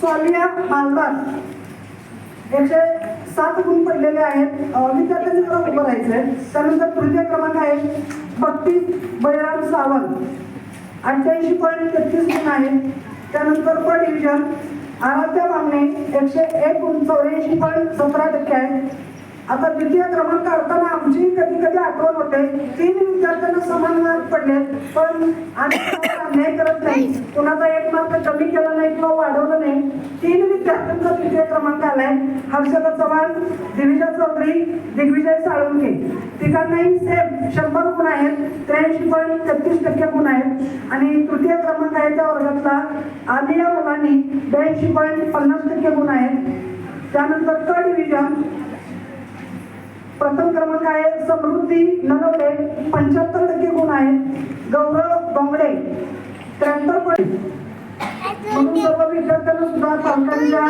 स्वामिया मालदार एकशे सात गुण पडलेले आहेत. अं, विद्यार्थ्यांनी जरा उभं राहायचंय. त्यानंतर तृतीय क्रमांक आहे बत्तीस बळीराम सावंत. अठ्ठ्याऐंशी पॉईंट तेहतीस गुण आहेत. त्यानंतर प डिव्हिजन आराध्या मागणे एकशे एक गुण चौऱ्याऐंशी पॉईंट सतरा टक्के आहे आता द्वितीय क्रमांक काढताना आमची कधी आठवण होते? तीन विद्यार्थ्यांना समान मार्क पडले पण आम्ही अन्याय करत नाही. कुणाचा एक मार्क कमी केला नाही किंवा वाढवलं नाही. तीन विद्यार्थ्यांचा तृतीय क्रमांक आलाय. हर्षदा चव्हाण दिविजा चौधरी दिग्विजय साळुंके तिघांनाही सेम शंभर गुण आहेत. त्र्याऐंशी पॉईंट तेहतीस टक्के गुण आहेत. आणि तृतीय क्रमांक आहे त्या वर्गातला आलिया मुलांनी ब्याऐंशी पॉईंट पन्नास टक्के गुण आहेत. त्यानंतर क डिव्हिजन. प्रथम क्रमांक आहे समृद्धी नरवडे पंच्याहत्तर टक्के गुण आहेत. गौरव बोंगडे त्र्याहत्तर म्हणून सर्व विद्यार्थ्यांना सुद्धा पालकांच्या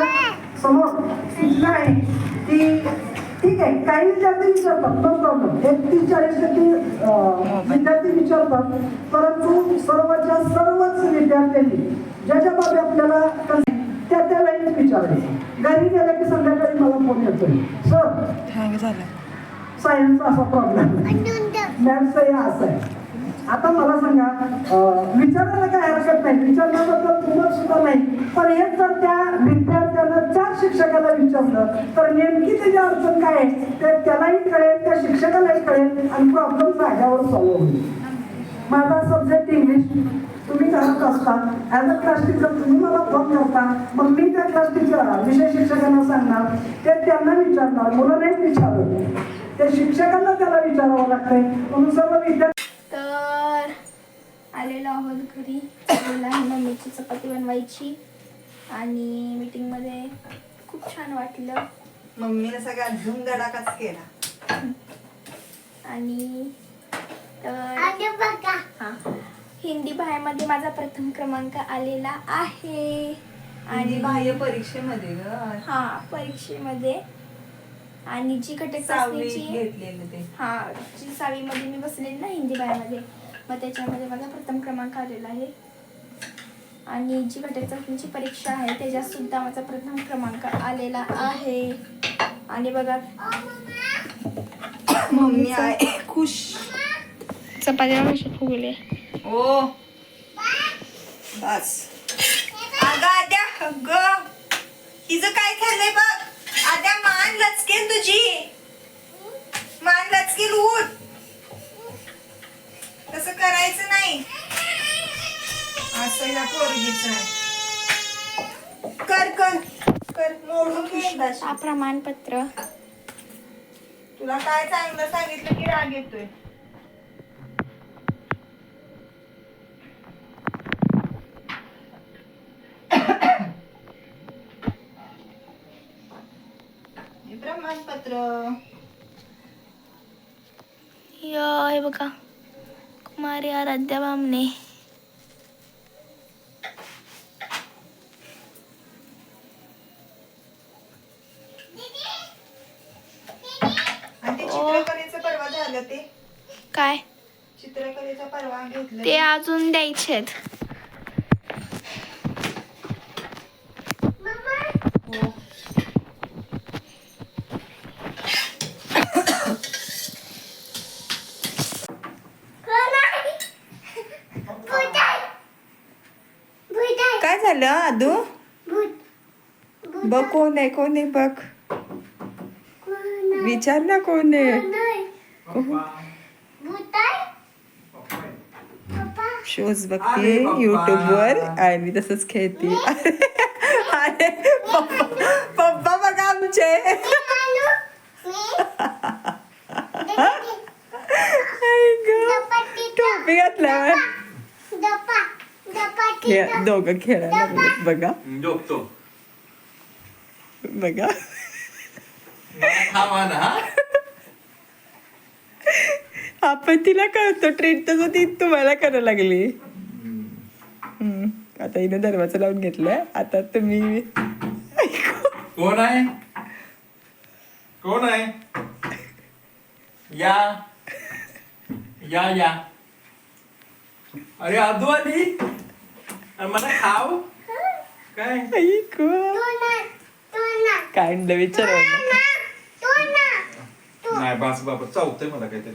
समोर सूचना आहे की ठीक आहे काही विद्यार्थी विचारतात नो प्रॉब्लेम एक तीस चाळीस टक्के विद्यार्थी विचारतात. परंतु सर्वच्या सर्वच विद्यार्थ्यांनी ज्या ज्या बाबी आपल्याला त्या त्या लाईन विचारायचं घरी गेलं की संध्याकाळी मला फोन येतोय. सर झालं सायन्सचा असा प्रॉब्लेम मॅथ्सचा हे असं आहे. आता मला सांगा विचारायला काय हरकत नाही. विचारण्याबद्दल तुम्हाला सुद्धा नाही पण हे जर त्या विद्यार्थ्यानं चार शिक्षकाला विचारलं तर नेमकी त्याची अडचण काय आहे? ते त्यालाही कळेल त्या शिक्षकालाही कळेल आणि प्रॉब्लेम जाग्यावर सॉल्व्ह होईल. माझा सब्जेक्ट इंग्लिश तुम्ही करत असता. ॲज अ क्लास टीचर तुम्ही मला फोन करता. मग मी त्या क्लास टीचर विषय शिक्षकांना सांगणार. ते त्यांना विचारणार. मुलं नाही विचारत त्या शिक्षकांना त्याला विचारावं लागतंय. म्हणून सर्व विद्यार्थी तर आलेलो आहोत घरी. मला ही मम्मीची चपाती बनवायची. आणि मीटिंगमध्ये खूप छान वाटलं. मम्मीने सगळा झुम धडाकाच केला. आणि तर हां. हिंदी भाषेमध्ये माझा प्रथम क्रमांक आलेला आहे. आणि आणि बाह्य परीक्षेमध्ये ग. हां परीक्षेमध्ये. आणि जी चाचणीची घेतलेलं ते. हा जी सहावीमध्ये मी बसलेली ना हिंदी बायामध्ये मग त्याच्यामध्ये माझा प्रथम क्रमांक आलेला आहे. आणि जी घटक चाचणीची परीक्षा आहे त्याच्यात सुद्धा माझा प्रथम क्रमांक आलेला आहे. आणि बघा मम्मी आहे. खुश. चपात्या कशी फुगले. ओ. बस. अगं आद्या ग हिचं काय झालंय बघ? आद्या मान लचकेल तुझी. मान लचकेल उठ. तसं करायचं नाही. असं या पोरगीच. कर कर कर. मोडून प्रमाणपत्र तुला काय चांगलं सांगितलं की राग येतोय हे प्रमाणपत्र या हे बघा. कुमारी आराध्या बामणे. परवा झालं ते. काय? चित्रकलेचा परवा घेतलं ते अजून द्यायचे आहेत हो. काय आदू बघ कोण आहे कोण आहे बघ विचार ना कोण आहे शोज बघते युट्यूब वर आणि तसंच खेळते अरे पप्पा पप्पा बघा आमचे आई गं, टोपी घातल्यावर खेळ दोघं खेळायला लागलेत बघा. झोपतो बघा? आपण तिला कळतो ट्रीट तसं ती तुम्हाला करायला लागली. हम्म. आता हिनं दरवाजा लावून घेतलाय. आता तुम्ही कोण आहे? कोण आहे? या. या या. अरे अरे मला खाव. काय? ऐक काय आणलं विचार नाही बास बाबा चावतंय मला काहीतरी.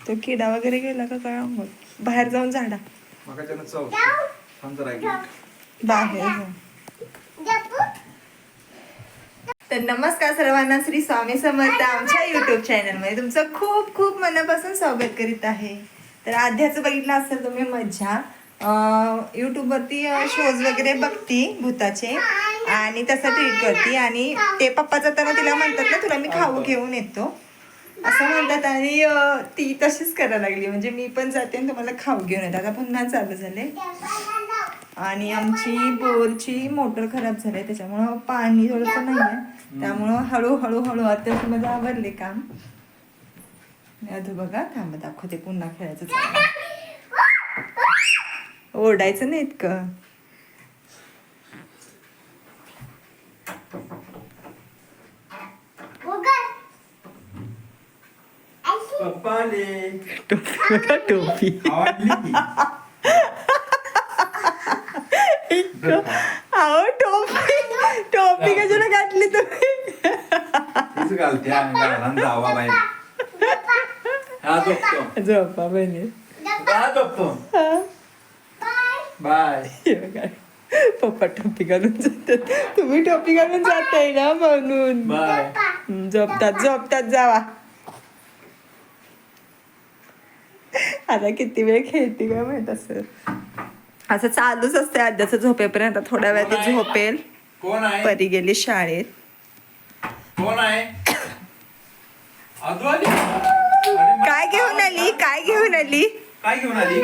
तो किडा वगैरे गेला का काय? मग बाहेर जाऊन झाडा. मग त्यानं चावतंय थांब जरा एक मिनिट. बाहेर जाऊन. तर नमस्कार सर्वांना श्री स्वामी समर्थ आमच्या युट्यूब चॅनलमध्ये तुमचं खूप खूप मनापासून स्वागत करीत आहे. तर आध्याचं बघितलं असेल तुम्ही मज्जा. यूट्यूबवरती शोज वगैरे बघती भूताचे. आणि तसं ट्रीट करते. आणि ते पप्पा जाताना तिला म्हणतात ना तुला मी खाऊ घेऊन येतो. असं म्हणतात. आणि ती तशीच करायला लागली. म्हणजे मी पण जाते आणि तुम्हाला खाऊ घेऊन येते. आता पुन्हा चालू झाले. आणि आमची बोरची मोटर खराब झाली. त्याच्यामुळं पाणी थोडंसं नाही आहे त्यामुळं हळूहळू हळू आता माझं आवडले काम. अधू बघा थांब दाखवते पुन्हा खेळायचं. ओरडायचं नाही इतकं. टोपी अहो टोपी. टोपी कशाला घातली तुम्ही? घालते झोपा बहिणी. हा झोपतो. बाय. हे बघा. पप्पा टोपी घालून जातात. तुम्ही टोपी घालून जाताय ना म्हणून. बाय. हम्म, झोपतात झोपतात जावा. आता किती वेळ खेळते काय माहीत असं. असं चालूच असते आद्याचं झोपेपर्यंत. आता थोड्या वेळात ती झोपेल. कोण आहे? परी गेली शाळेत. कोण आहे? आली? अरे काय घेऊन आली? काय घेऊन आली? काय घेऊन आली?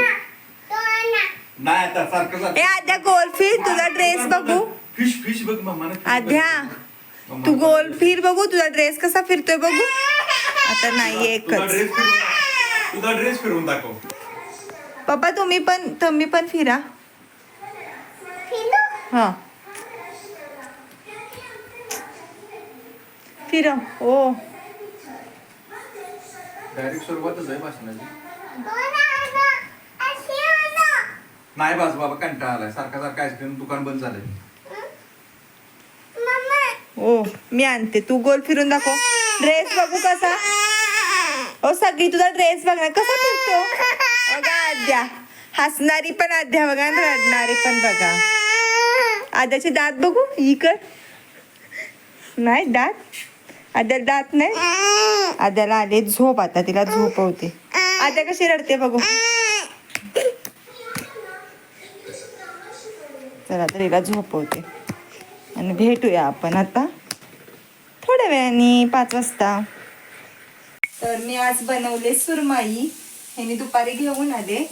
नाही आता सारखं ए आद्या गोल्फी तुझा ड्रेस बघू. फिश फिश बघ मम्मा आद्या तू गोल फिर बघू तुझा ड्रेस कसा फिरतोय बघू. आता नाही एकच. तुझा ड्रेस फिरवून दाखव. पप्पा तुम्ही पण तुम्ही पण फिरा. हा. फिरा ओ. डायरेक्ट सुरुवातच आहे भाषणाची. नाही बास बाबा कंटाळा आलाय. सारखा सारखा आईस्क्रीम दुकान बंद झालंय. ओ मी आणते. तू गोल फिरून दाखव. ड्रेस बघू कसा? ओ सगळी तुझा ड्रेस बघ ना कसा फिरतो? बघा आद्या. हसणारी पण आद्या बघा आणि रडणारी पण बघा. आद्याचे दात बघू? इकड. नाही दात? आद्या दात नाही? आद्याला आले झोप आता. तिला झोपवते आद्या कशी रडते बघू? चला तर हिला झोपवते. आणि भेटूया आपण आता. थोड्या वेळाने पाच वाजता. तर मी आज बनवले सुरमाई. हे मी दुपारी घेऊन आले.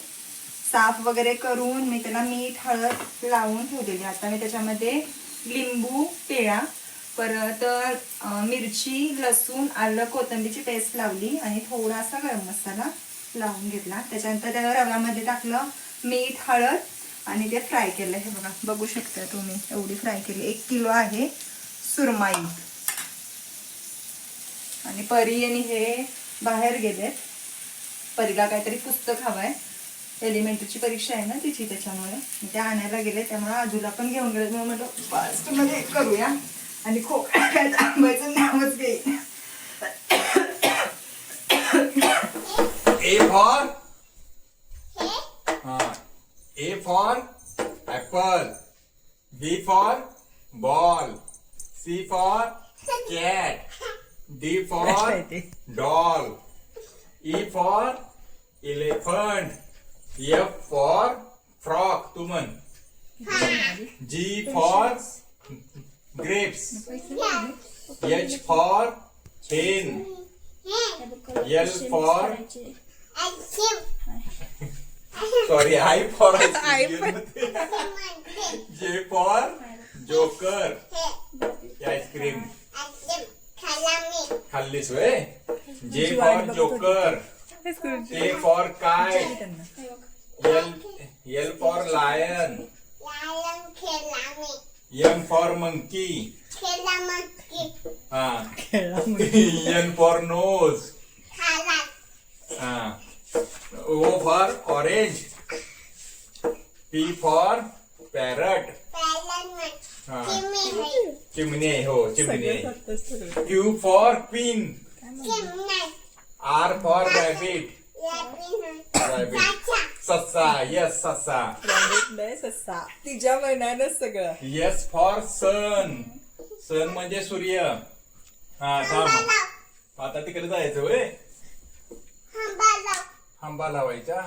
साफ वगैरे करून मी त्याला मीठ हळद लावून ठेवलेली. आता मी त्याच्यामध्ये लिंबू पेळा परत मिरची लसूण आलं कोथिंबीरची पेस्ट लावली आणि थोडासा गरम मसाला लावून घेतला. त्याच्यानंतर त्या रव्यामध्ये टाकलं मीठ हळद आणि ते फ्राय केलं हे बघा. बघू शकता तुम्ही एवढी फ्राय केली. एक किलो आहे सुरमाई. आणि परी आणि हे बाहेर गेलेत. परीला काहीतरी पुस्तक हवंय. एलिमेंटरीची परीक्षा आहे ना तिची त्याच्यामुळे. ते आणायला गेले त्यामुळे आजूला पण घेऊन गेले. म्हणून म्हटलं फास्टमध्ये करूया. आणि खोकला काय थांबायचं नावच घेईन. A for? हाँ. A for apple B for ball C for cat D for doll E for elephant F for frock तुमन G for grapes H for pen L for sorry I for J for Joker ice cream खाल्लीस वे J for Joker K for kite L L for lion M for monkey हाँ N for nose हाँ O for orange P for parrot हा. चिमणी हो चिमणी. Q for आहे. R for rabbit. Rabbit. ससा yes ससा. ससा. तिच्या मनानं सगळं. येस फॉर सन. सन म्हणजे सूर्य. हा थांब. आता तिकडे जायचं वय खांबा लावायचा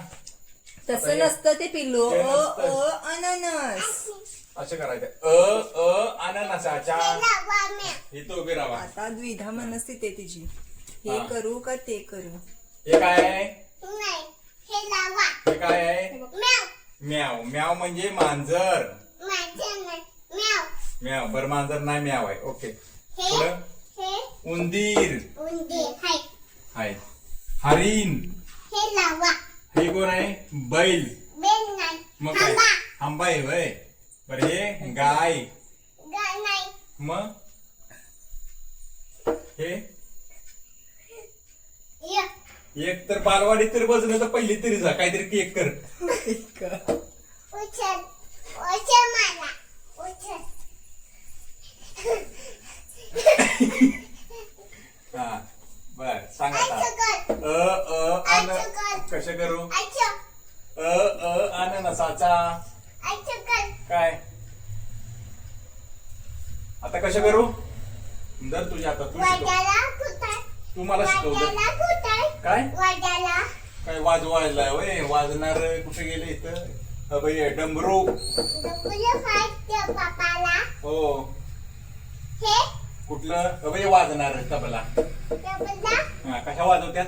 तसं नसतं ते पिल्लू ते अ नसतं. अ अननस असं करायचं अ अ अननसाच्या हे. इथं उभी राहा आता द्विधा मनस्थिती आहे तिची हे हा. करू का ते करू हे काय आहे नाही. हे लावा. हे काय आहे म्याव. म्याव म्याव म्हणजे मांजर. म्याव. म्याव बर मांजर नाही म्याव आहे ओके हे पुढं हे उंदीर. आहे हरिण हे लावा. हे कोण आहे बैल बेल नाही. मग काय. आंबा आहे वय बर हे गाय गाय नाही. मग हे य. एक तर बालवाडी तरी बसलं तर पहिली तरी जा काहीतरी केक कर उचल. उचल मला. उचल. हा बर सांग आता. अ अ अन. कसं करू. अ अ अननसाचा आईचं कर. काय आता कसं करू दर तुझ्या आता तू शिकव? तू मला शिकव दर. काय. काय वाजवायला वय वाजणार कुठे गेले इथं अ बाई डमरू हे कुठलं? अ बाई वाजणार तबला. हा कशा वाजवत्यात.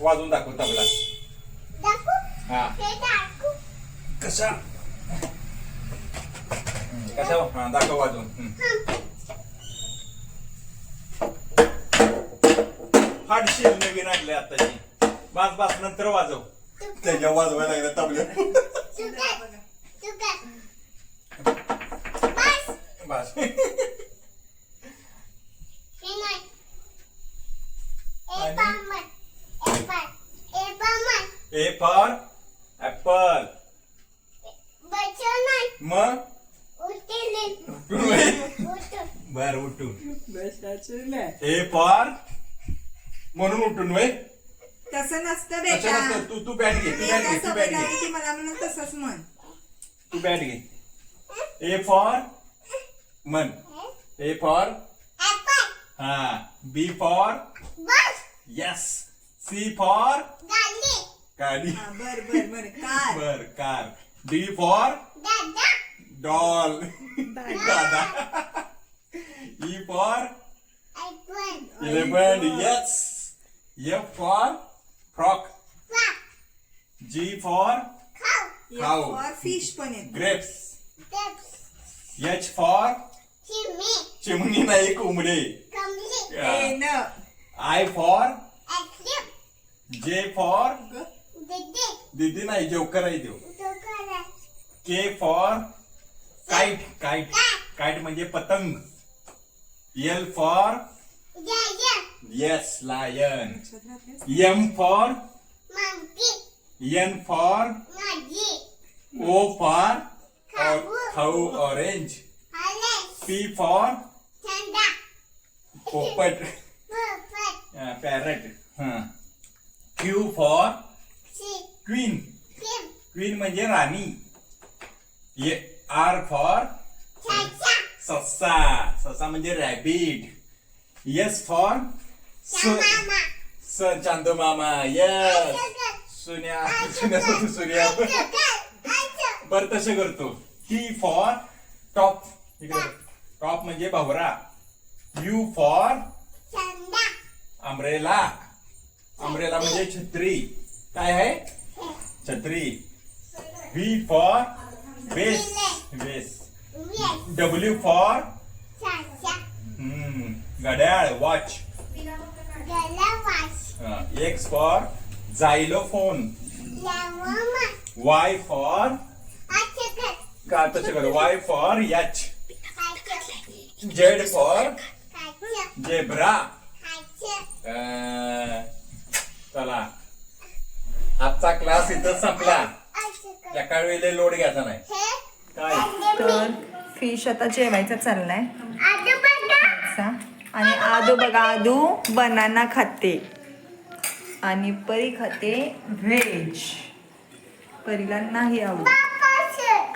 वाजवून दाखव तबला? हा. कशा? कशा? हा दाखव वाजवून. हम्म. हाडशील नवीन आणले आताची. बास बास नंतर वाजव. त्याच्या वाजवायला लागलं तबल्या. बस. बस हे नाही. आणि? ए पामन. ए पान. ए पामन. ए फॉर ऍपल नाही. मग. बर उठून ए फॉर म्हणून उठून वय तसं नसतं बेटा नसतं. तू तू बॅट घे तू मी बॅट घे तू बॅट घे की मला म्हणून तसंच म्हण तू बॅट घे ए फॉर मन हे? A for. हा B for bus. Yes C for गाडी. गाडी हा, बर बर बर कार बर कार डी फॉर दादा. डॉल दादा E for apple. Eleven yes F for frock वा. जी फॉर खाऊ. खाऊ. फॉर फिश पण येत ग्रेप्स Steps. एच फॉर चिमणी. चिमणी नाही कोंबडे कमली. ए न आय फॉर ऍक्लिप. जे फॉर दिदी. दीदी नाही जोकर आहे देऊ डोकं. K for kite kite kite म्हणजे पतंग L for. Yes lion M for monkey. N for. O for खाऊ. ऑरेंज. P for. पोपट पोपट. Parrot Q for. Queen. Queen म्हणजे राणी. ये आर फॉर. ससा. ससा. म्हणजे रॅबिट येस फॉर मामा. स चांदो मामा यस सुन्या सुन्या. सूर्या बर तसे करतो. टी फॉर टॉप टॉप म्हणजे भावरा. U for. अम्ब्रेला. अम्ब्रेला म्हणजे छत्री. काय आहे? छत्री V for vase vase. W for. घड्याळ वॉच. एक्स फॉर झायलोफोन लावमा. वाय फॉर आचकत. का तसे कर वाय फॉर याच. Zed for. जेब्रा. चला आजचा क्लास इथं संपला. एका वेळेला लोड घ्यायचा नाही. हे काय? मी. फिश आता जेवायचा चाललाय. आणि आदू बघा आदू बनाना खाते. आणि परी खाते व्हेज परीला नाही आवडत.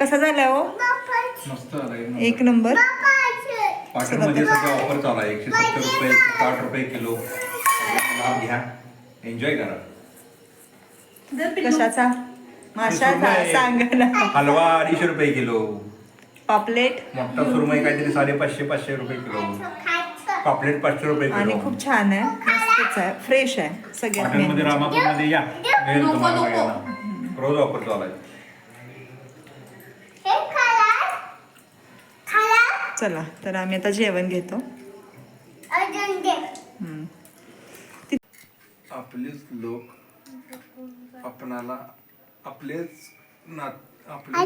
कसा झाला हो? मस्त एक नंबर. पाटणमध्ये ऑफर चालू आहे. एकशे सत्तर रुपये साठ रुपये किलो. लाभ घ्या. एन्जॉय करा. कशाचा? माशाचा सांगा ना हलवा अडीचशे रुपये किलो. पापलेट? मोठा सुरमई काहीतरी साडेपाचशे पाचशे रुपये किलो. पापलेट पाचशे रुपये आणि किलो. खूप छान आहे. मस्तच आहे. फ्रेश आहे सगळ्यात. रामापूरमध्ये या. मिळेल तुम्हाला रोज ऑफर चालू आहे चला तर आम्ही आता जेवण घेतो. हम्म. आपलेच लोक आपणाला आपलेच नात आपले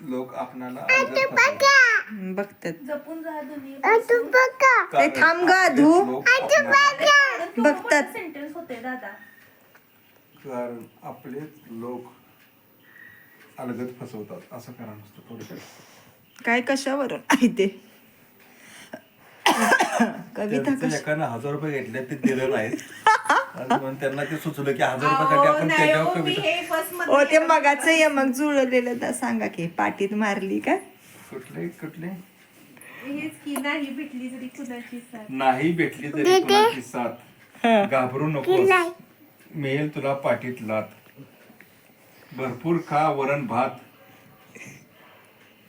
लोक आपणाला आदर करतात. बघतात. जपून राहा तुम्ही. ते थांब ग आधू लोक आपणाला- बघतात. सेंटेन्स होते दादा? कारण आपलेच लोक अलगत फसवतात. असं करा नुसतं थोडक्यात. काय कशावरून? आहे ते. कविता त्यांचं कशा एकानं हजार रुपये घेतले ते दिलं आणि म्हणून त्यांना ते सुचलं की हजार रुपयासाठी आपण त्याच्यावर कविता ओ ते मगाच यमक जुळलेलं तर सांगा की पाटीत मारली का? कुठले कुठले? हेच की नाही भेटली जरी कुणाची साथ. नाही भेटली तरी कुणाची साथ. घाबरू नको मिळेल तुला पाठीत लात. भरपूर खा वरण भात.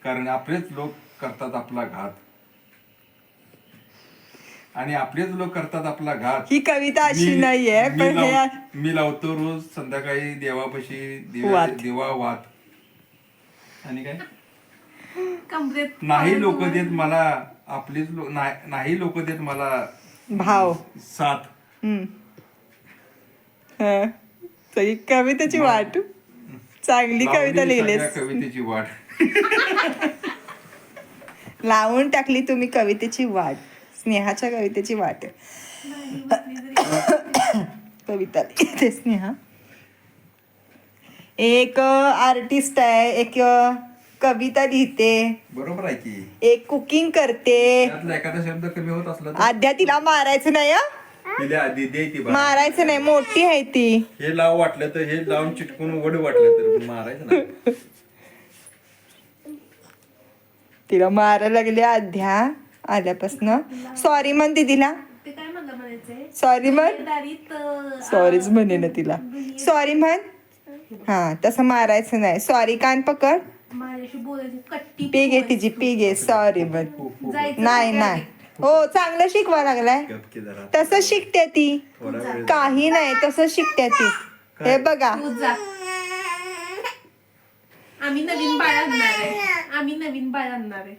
कारण आपलेच लोक करतात आपला घात. आणि आपलेच लोक करतात आपला घात. ही कविता अशी मी- नाहीये मी पण हे लाव- मी लावतो रोज संध्याकाळी देवापाशी दिव्या- वात. दिवा वात. आणि काय? कमरेत. नाही लोक देत मला आपलीच लोक नाही लोक देत मला भाव. साथ. हम्म. हं. कवितेची वाट. चांगली कविता लावली लिहिलीस. कवितेची वाट. लावून टाकली तुम्ही कवितेची वाट. स्नेहाच्या कवितेची वाट कविता लिहिते स्नेहा. एक आर्टिस्ट आहे. एक कविता लिहिते. बरोबर आहे की? एक कुकिंग करते. त्यातला एखादा शब्द कमी होत असला तर? आद्या तिला मारायचं नाही हं? तिला आधी दे ती बा. मारायचं नाही. मोठी आहे ती. हे लाव वाटलं तर हे लावून चिटकून वड वाटलं तर मारायचं ना तिला मारायला लागले आद्या. आल्यापासनं. सॉरी म्हण दीदीला. ते काय म्हणलं म्हणायचंय? सॉरी म्हण. दारीत अं, सॉरीच म्हणे ना तिला. सॉरी म्हण. हा तसं मारायचं नाही. सॉरी कान पकड. माझ्याशी बोलायची कट्टी पी घे तिची पी घे सॉरी म्हण. जायचं नाही नाही. हो चांगलं शिकवा लागलाय. गप की जरा. तसं शिकते ती. काही नाही तसं शिकते ती. हे बघा. तू जा. आम्ही नवीन बाळ आणणार आहे. आम्ही नवीन बाळ आणणार आहे.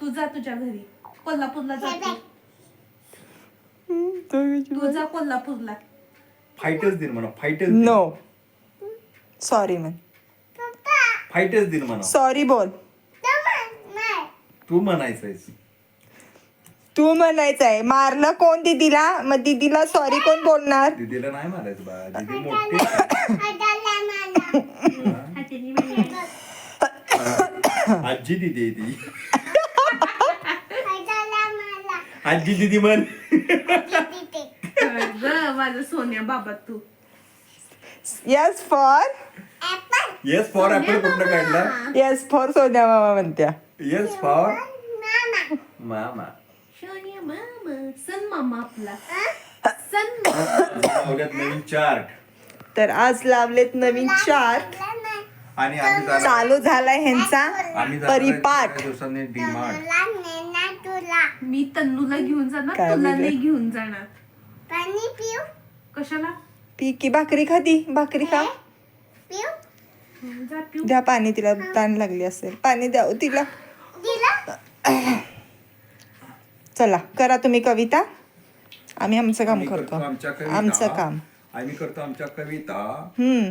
तू जा तुझ्या घरी. कोल्हापूरला जा तू. जा कोल्हापूरला. फाईटच दिन म्हणा नो सॉरी म्हण फाईटच दिन म्हणा. सॉरी बोल. तू म्हणायचंयस. तू म्हणायचं आहे मारलं कोण दीदीला? मग दीदीला सॉरी कोण बोलणार? दीदीला नाही मारायचं बा. दीदी मोठी हाताने. आजी दिदी आहे ती. आजी दिदी म्हण. ग माझं सोन्या बाबा तू. Yes for yes for apple कुठनं काढला? येस फॉर सोन्या मामा म्हणत्या. येस फॉर मामा. सोन्या मामा सन मामा आपला. सन मामा. नवीन चार्ट तर आज लावलेत नवीन चार आणि आम्ही जाणार चालू झालाय ह्यांचा आम्ही जाणार आहे परिपाठ. थोड्या दिवसांनी डिमांड. मी तन्नूला घेऊन जाणार काय तुला? नाही घेऊन जाणार. कशाला? पी की भाकरी खाती? भाकरी खा. जा पिऊ. द्या पाणी तिला ताण लागली असेल. पाणी द्या हो तिला. चला करा तुम्ही कविता. आम्ही आमचं काम आम्ही करतो. करतो आमच्या कविता. आमचं काम. आम्ही करतो आमच्या कविता. हम्म.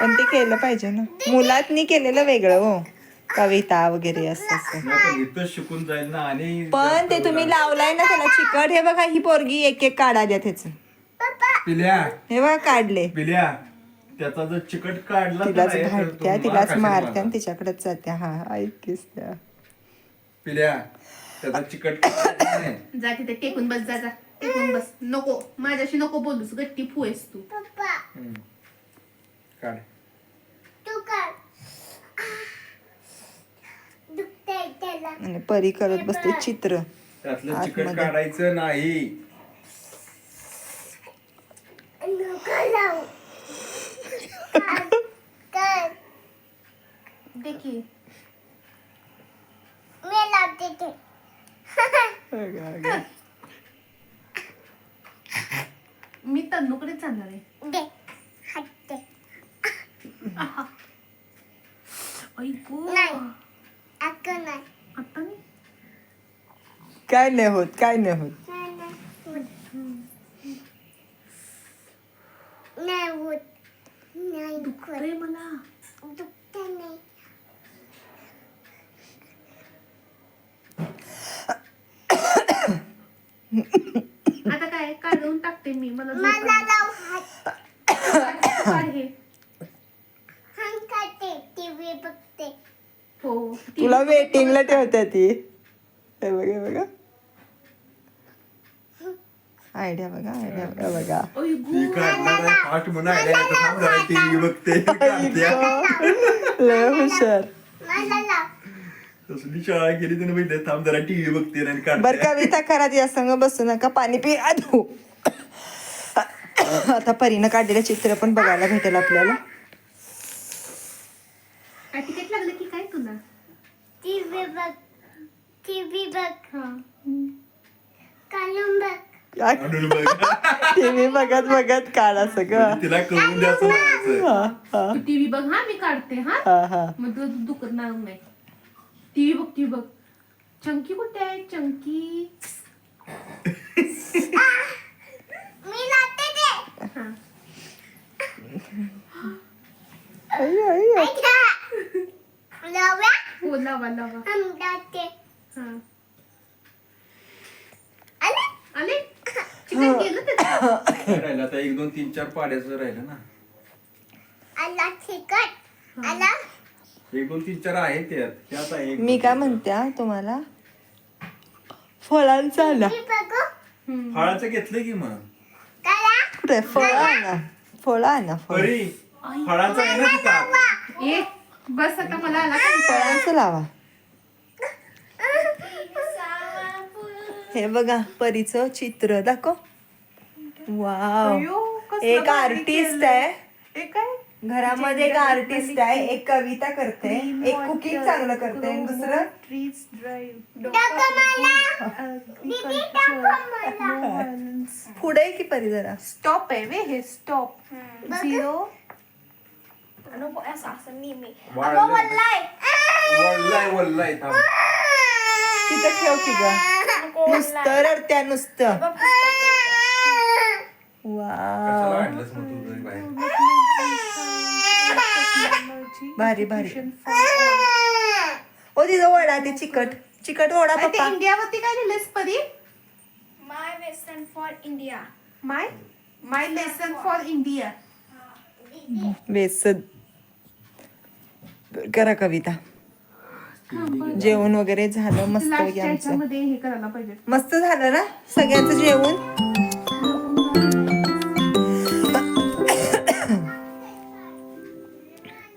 पण ते केलं पाहिजे ना. मुलातनी केलेलं वेगळं हो. कविता वगैरे असं शिकून जाईल ना आणि पण ते तुम्ही लावलाय ना त्याला. चिकट हे बघा ही पोरगी एक एक काढा द्या त्याच. पिल्या. हे बघा काढले. पिल्या. त्याचा जर चिकट काढला तर तिलाच नाही, तर भांडत्या तू तिलाच मार मारत्या आणि. तिच्याकडेच जात्या. हा ऐकीस त्या. पिल्या. त्याचा चिकट काढला नाही. जा तिथे टेकून बस जा जा. टेकून बस. नको माझ्याशी नको बोलूस. गट्टी फुयस तू. हम्म. काढ आणि परी करत बसते चित्र. त्यातलं चिकट आतमध्ये. काढायचं नाही. देखी मी तन्नूकडे जाणार आहे. आहा. ऐकू आता नाही काय नाही होत काय नाही होत दुखतंय मला आता काय काढून टाकते मी मला झोप आली. काढ हे हो ती- तुला वेटिंगला ठेवत्या ती. हे बघा बघा आयडिया बघा आयडिया बघा. बघा. ऐकू ती काढणार आहे फास्ट म्हणून आयडिया येतो. थांब जरा टीव्ही बघते काढते. लय हुशार. तसली शाळा केली त्याने बघितलं थांब जरा टीव्ही बघते आणि बर काढते कविता करा तिच्या संग बसू नका पाणी पी आधू आता परीनं काढलेलं चित्र पण बघायला भेटेल आपल्याला. लागलं की काय तुला? हा। आणून बघ. टीव्ही बघत बघत काढा सगळं तिला कळून द्यायचं म्हणायचं. हा हा। टीव्ही बघ हा मी काढते हा. हा हा. मग तू दुखणार नाही. टीव्ही बघ टीव्ही बघ. चंकी कुठे आहे? चंकी. हा. आई, आई, हो लावा लावा. हा. आले? चिकन केलं त्याचं? राहिलं आता एक दोन तीन चार पाड्याचं राहिलं ना. एक दोन तीन चार आहे त्यात. त्यात आहे एक मी काय म्हणत्या तुम्हाला? फळांचा आला. फळाचं घेतलं की मग? कुठे? फळ आणा. फळ आणा फळ. परी फळाचं आहे ना तिथं. ए बस आता मला आला. फळांचं लावा. हे बघा परीचं चित्र दाखव. वाव. एक आर्टिस्ट. आहे. काय? घरामध्ये एक आर्टिस्ट आहे एक कविता करते एक कुकिंग चांगलं करते आणि दुसरं? ट्रीज ड्राईव्ह पुढे की परी जरा? स्टॉप आहे वे हे स्टॉप झिरो वाढलंय वळलाय वळलाय थांब तिथं ठेव की ग नुसतं रडत्या नुसतं कशाला वाव आणलंस मग तू घरी बाहेर भारी भारी ओ तिथं वडा ते चिकट चिकट वडा ते पप्पा इंडियावरती काय लिहिलंस परी my western for India my my lesson for India बेसन करा कविता. जेवण वगैरे झालं मस्त लास्टच्या आमचं. ह्याच्यामध्ये हे करायला पाहिजे. मस्त झालं ना? सगळ्यांचं जेवण?